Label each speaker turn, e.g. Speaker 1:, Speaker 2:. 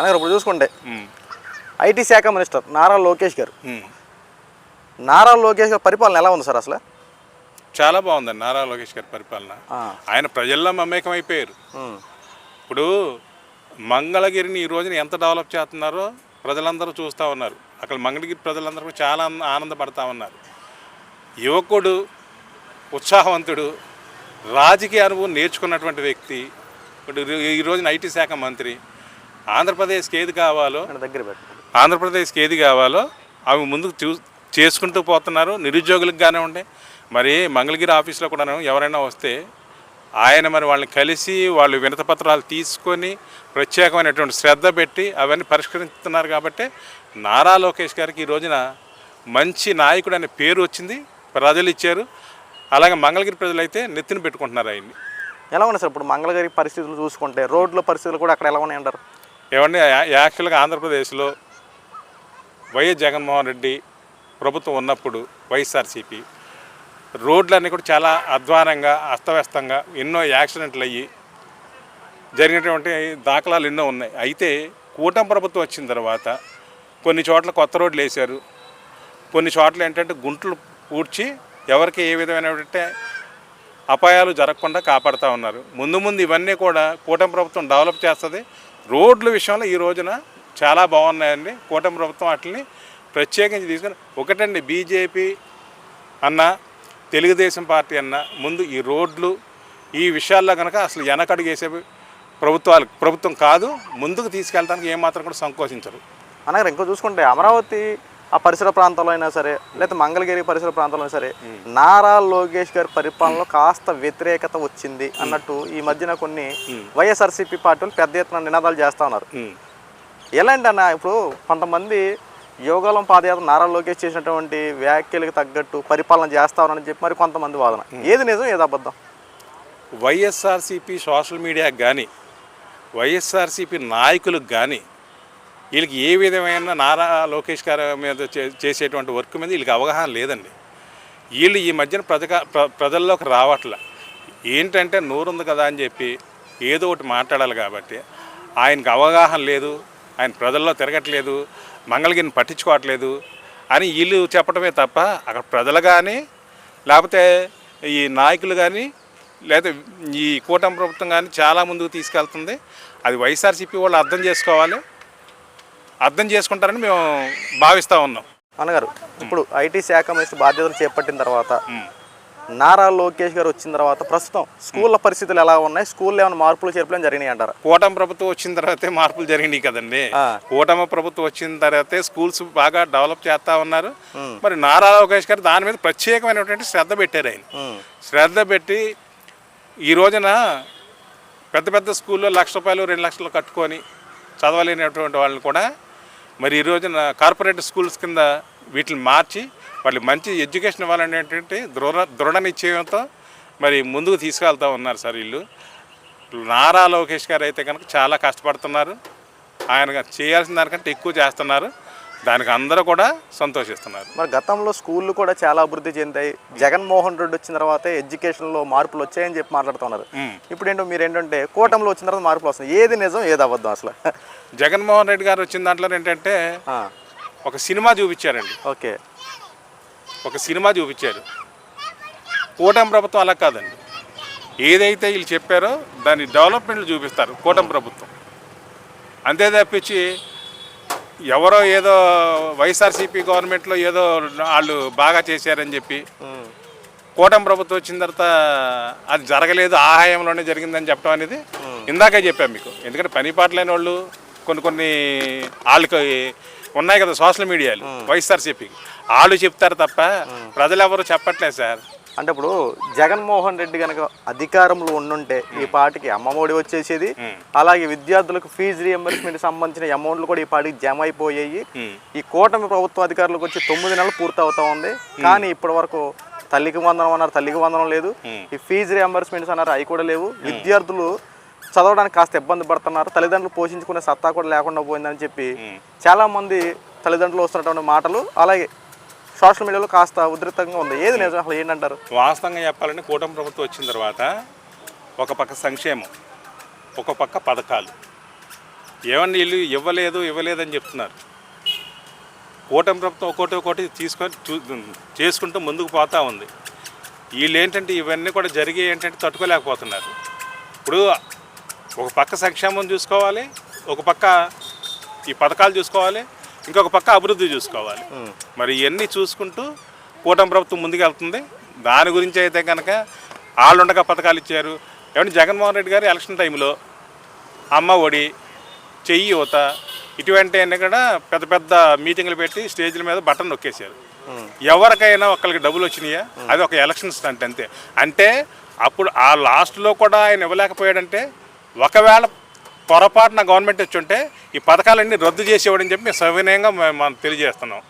Speaker 1: అనగారు ఇప్పుడు చూసుకుంటే ఐటీ శాఖ మినిస్టర్ నారా లోకేష్ గారు. నారా లోకేష్ గారి పరిపాలన ఎలా ఉంది సార్ అసలు?
Speaker 2: చాలా బాగుందండి నారా లోకేష్ గారి పరిపాలన. ఆయన ప్రజల్లో మమేకం అయిపోయారు. ఇప్పుడు మంగళగిరిని ఈ రోజున ఎంత డెవలప్ చేస్తున్నారో ప్రజలందరూ చూస్తూ ఉన్నారు. అక్కడ మంగళగిరి ప్రజలందరూ చాలా ఆనంద- ఆనందపడతా ఉన్నారు. యువకుడు ఉత్సాహవంతుడు రాజకీయ అనుభవం నేర్చుకున్నటువంటి వ్యక్తి ఇప్పుడు ఈ రోజున ఐటీ శాఖ మంత్రి ఆంధ్రప్రదేశ్కి ఏది కావాలో
Speaker 1: దగ్గర
Speaker 2: ఆంధ్రప్రదేశ్కి ఏది కావాలో అవి ముందుకు చూ చేసుకుంటూ పోతున్నారు. నిరుద్యోగులకు కానివ్వండి మరి మంగళగిరి ఆఫీస్లో కూడా ఎవరైనా వస్తే ఆయన మరి వాళ్ళని కలిసి వాళ్ళు వినత పత్రాలు తీసుకొని ప్రత్యేకమైనటువంటి శ్రద్ధ పెట్టి అవన్నీ పరిష్కరిస్తున్నారు కాబట్టి నారా లోకేష్ గారికి ఈ రోజున మంచి నాయకుడు అనే పేరు వచ్చింది. ప్రజలు ఇచ్చారు. అలాగే మంగళగిరి ప్రజలు అయితే నెత్తిన పెట్టుకుంటున్నారు ఆయన్ని.
Speaker 1: ఎలా ఉన్నాయి సార్ ఇప్పుడు మంగళగిరి పరిస్థితులు చూసుకుంటే రోడ్ల పరిస్థితులు కూడా అక్కడ ఎలా ఉన్నాయి అంటారు
Speaker 2: ఏమంటే యా- యాక్చువల్గా ఆంధ్రప్రదేశ్లో వైఎస్ జగన్మోహన్ రెడ్డి ప్రభుత్వం ఉన్నప్పుడు వైఎస్ఆర్సీపీ రోడ్లన్నీ కూడా చాలా అధ్వానంగా అస్తవ్యస్తంగా ఎన్నో యాక్సిడెంట్లు అయ్యి జరిగినటువంటి దాఖలాలు ఎన్నో ఉన్నాయి. అయితే కూటమి ప్రభుత్వం వచ్చిన తర్వాత కొన్ని చోట్ల కొత్త రోడ్లు వేశారు. కొన్ని చోట్ల ఏంటంటే గుంటలు పూడ్చి ఎవరికి ఏ విధమైనటువంటి అపాయాలు జరగకుండా కాపాడుతూ ఉన్నారు. ముందు ముందు ఇవన్నీ కూడా కూటమి ప్రభుత్వం డెవలప్ చేస్తుంది. రోడ్ల విషయంలో ఈ రోజున చాలా బాగున్నాయండి. కూటమి ప్రభుత్వం వాటిని ప్రత్యేకించి తీసుకొని ఒకటండి బీజేపీ అన్న తెలుగుదేశం పార్టీ అన్న ముందు ఈ రోడ్లు ఈ విషయాల్లో కనుక అసలు వెనకడుగు వేసే ప్రభుత్వాలు ప్రభుత్వం కాదు ముందుకు తీసుకెళ్ళడానికి ఏమాత్రం కూడా సంకోచించరు.
Speaker 1: అనగా ఇంకో చూసుకుంటే అమరావతి ఆ పరిసర ప్రాంతంలో అయినా సరే లేదా మంగళగిరి పరిసర ప్రాంతంలో అయినా సరే నారా లోకేష్ గారి పరిపాలనలో కాస్త వ్యతిరేకత వచ్చింది అన్నట్టు ఈ మధ్యన కొన్ని వైఎస్ఆర్సీపీ పార్టీలు పెద్ద ఎత్తున నినాదాలు చేస్తా ఉన్నారు. ఎలాంటి అన్న ఇప్పుడు కొంతమంది యోగాలం పాదయాత్ర నారా లోకేష్ చేసినటువంటి వ్యాఖ్యలకు తగ్గట్టు పరిపాలన చేస్తా ఉన్నారని చెప్పి మరి కొంతమంది వాదన. ఏది నిజం ఏది అబద్ధం?
Speaker 2: వైఎస్ఆర్సీపీ సోషల్ మీడియాకి కానీ వైఎస్ఆర్సీపీ నాయకులకు కానీ వీళ్ళకి ఏ విధమైన నారా లోకేష్ గారి మీద చేసేటువంటి వర్క్ మీద వీళ్ళకి అవగాహన లేదండి. వీళ్ళు ఈ మధ్యన ప్రజ ప్రజల్లోకి రావట్లే. ఏంటంటే నోరుంది కదా అని చెప్పి ఏదో ఒకటి మాట్లాడాలి కాబట్టి ఆయనకు అవగాహన లేదు ఆయన ప్రజల్లో తిరగట్లేదు మంగళగిరిని పట్టించుకోవట్లేదు అని వీళ్ళు చెప్పడమే తప్ప అక్కడ ప్రజలు కానీ లేకపోతే ఈ నాయకులు కానీ లేదా ఈ కూటమి ప్రభుత్వం కానీ చాలా ముందుకు తీసుకెళ్తుంది. అది వైఎస్ఆర్సీపీ వాళ్ళు అర్థం చేసుకోవాలి. అర్థం చేసుకుంటారని మేము భావిస్తూ ఉన్నాం.
Speaker 1: అన్నగారు ఇప్పుడు ఐటీ శాఖ మినిస్టర్ బాధ్యతలు చేపట్టిన తర్వాత. నారా లోకేష్ గారు వచ్చిన తర్వాత ప్రస్తుతం స్కూళ్ళ పరిస్థితులు ఎలా ఉన్నాయి? స్కూల్లో ఏమైనా మార్పులు చేర్పులు జరిగినాయి అంటారా?
Speaker 2: కూటమి ప్రభుత్వం వచ్చిన తర్వాతే మార్పులు జరిగినాయి కదండి. కూటమి ప్రభుత్వం వచ్చిన తర్వాతే స్కూల్స్ బాగా డెవలప్ చేస్తా ఉన్నారు. మరి నారా లోకేష్ గారు దాని మీద ప్రత్యేకమైనటువంటి శ్రద్ధ పెట్టారు ఆయన. శ్రద్ధ పెట్టి ఈ రోజున పెద్ద పెద్ద స్కూల్లో లక్ష రూపాయలు రెండు లక్షలు కట్టుకొని చదవలేనటువంటి వాళ్ళని కూడా మరి ఈ రోజున కార్పొరేట్ స్కూల్స్ కింద వీటిని మార్చి వాళ్ళు మంచి ఎడ్యుకేషన్ ఇవ్వాలనేటువంటి దృఢ దృఢ నిశ్చయంతో మరి ముందుకు తీసుకెళ్తా ఉన్నారు సార్ వీళ్ళు. నారా లోకేష్ గారు అయితే కనుక చాలా కష్టపడుతున్నారు. ఆయన చేయాల్సిన దానికంటే ఎక్కువ చేస్తున్నారు. దానికి అందరూ కూడా సంతోషిస్తున్నారు.
Speaker 1: మరి గతంలో స్కూళ్ళు కూడా చాలా అభివృద్ధి చెందాయి. జగన్మోహన్ రెడ్డి వచ్చిన తర్వాత ఎడ్యుకేషన్లో మార్పులు వచ్చాయని చెప్పి మాట్లాడుతున్నారు. ఇప్పుడు ఏంటో మీరు ఏంటంటే కూటమిలో వచ్చిన తర్వాత మార్పులు వస్తున్నాయి. ఏది నిజం ఏది అబద్ధం అసలు?
Speaker 2: జగన్మోహన్ రెడ్డి గారు వచ్చిన దాంట్లో ఏంటంటే ఒక సినిమా చూపించారండి.
Speaker 1: ఓకే.
Speaker 2: ఒక సినిమా చూపించారు. కూటమి ప్రభుత్వం అలా కాదండి. ఏదైతే వీళ్ళు చెప్పారో దాని డెవలప్మెంట్లు చూపిస్తారు కూటమి ప్రభుత్వం. అంతే తప్పించి ఎవరో ఏదో వైఎస్ఆర్సీపీ గవర్నమెంట్లో ఏదో వాళ్ళు బాగా చేశారని చెప్పి. కూటమి ప్రభుత్వం వచ్చిన తర్వాత అది జరగలేదు ఆ హయాంలోనే జరిగిందని చెప్పడం అనేది ఇందాకే చెప్పాను మీకు. ఎందుకంటే పని పాట లేని వాళ్ళు కొన్ని కొన్ని వాళ్ళకి ఉన్నాయి కదా సోషల్ మీడియాలు వైఎస్ఆర్సీపీకి. వాళ్ళు చెప్తారు తప్ప ప్రజలు ఎవరు చెప్పట్లేదు సార్.
Speaker 1: అంటే ఇప్పుడు జగన్మోహన్ రెడ్డి కనుక అధికారంలో ఉండుంటే ఈ పాటికి అమ్మఒడి వచ్చేసేది. అలాగే విద్యార్థులకు ఫీజు రియంబర్స్మెంట్ సంబంధించిన అమౌంట్లు కూడా ఈ పాటికి జమ అయిపోయాయి. ఈ కూటమి ప్రభుత్వ అధికారులకు వచ్చి తొమ్మిది నెలలు పూర్తి అవుతా ఉంది. కానీ ఇప్పటి వరకు తల్లికి వందనం అన్నారు తల్లికి వందనం లేదు. ఈ ఫీజు రియంబర్స్మెంట్స్ అన్నారు అవి కూడా లేవు. విద్యార్థులు చదవడానికి కాస్త ఇబ్బంది పడుతున్నారు. తల్లిదండ్రులు పోషించుకునే సత్తా కూడా లేకుండా పోయిందని చెప్పి
Speaker 2: ఉమ్.
Speaker 1: చాలా మంది తల్లిదండ్రులు వస్తున్నటువంటి మాటలు. అలాగే సోషల్ మీడియాలో కాస్త ఉధృతంగా ఉంది. ఏది నిజం? అసలు ఏంటంటారు?
Speaker 2: వాస్తవంగా చెప్పాలంటే కూటమి ప్రభుత్వం వచ్చిన తర్వాత ఒక పక్క సంక్షేమం ఒక పక్క పథకాలు. ఏమన్నా వీళ్ళు ఇవ్వలేదు ఇవ్వలేదని చెప్తున్నారు. కూటమి ప్రభుత్వం ఒకటి ఒకటి తీసుకొని చూ- చేసుకుంటూ ముందుకు పోతూ ఉంది. వీళ్ళు ఏంటంటే ఇవన్నీ కూడా జరిగి ఏంటంటే తట్టుకోలేకపోతున్నారు. ఇప్పుడు ఒక పక్క సంక్షేమం చూసుకోవాలి ఒక పక్క ఈ పథకాలు చూసుకోవాలి ఇంకొక పక్క అభివృద్ధి చూసుకోవాలి. మరి ఇవన్నీ చూసుకుంటూ కూటమి ప్రభుత్వం ముందుకు వెళ్తుంది. దాని గురించి అయితే కనుక వాళ్ళుండగా పథకాలు ఇచ్చారు. ఏమంటే జగన్మోహన్ రెడ్డి గారు ఎలక్షన్ టైంలో అమ్మ ఒడి చెయ్యి యువత ఇటువంటి అన్ని కూడా పెద్ద పెద్ద మీటింగ్లు పెట్టి స్టేజ్ల మీద బటన్ నొక్కేశారు. ఎవరికైనా ఒకరికి డబ్బులు వచ్చినాయా? అది ఒక ఎలక్షన్ స్టంట్ అంతే. అంటే అప్పుడు ఆ లాస్ట్లో కూడా ఆయన ఇవ్వలేకపోయాడంటే ఒకవేళ పొరపాటున గవర్నమెంట్ వచ్చి ఉంటే ఈ పథకాలన్నీ రద్దు చేసేవాడని చెప్పి మేము సవినయంగా మేము మనం తెలియజేస్తున్నాం.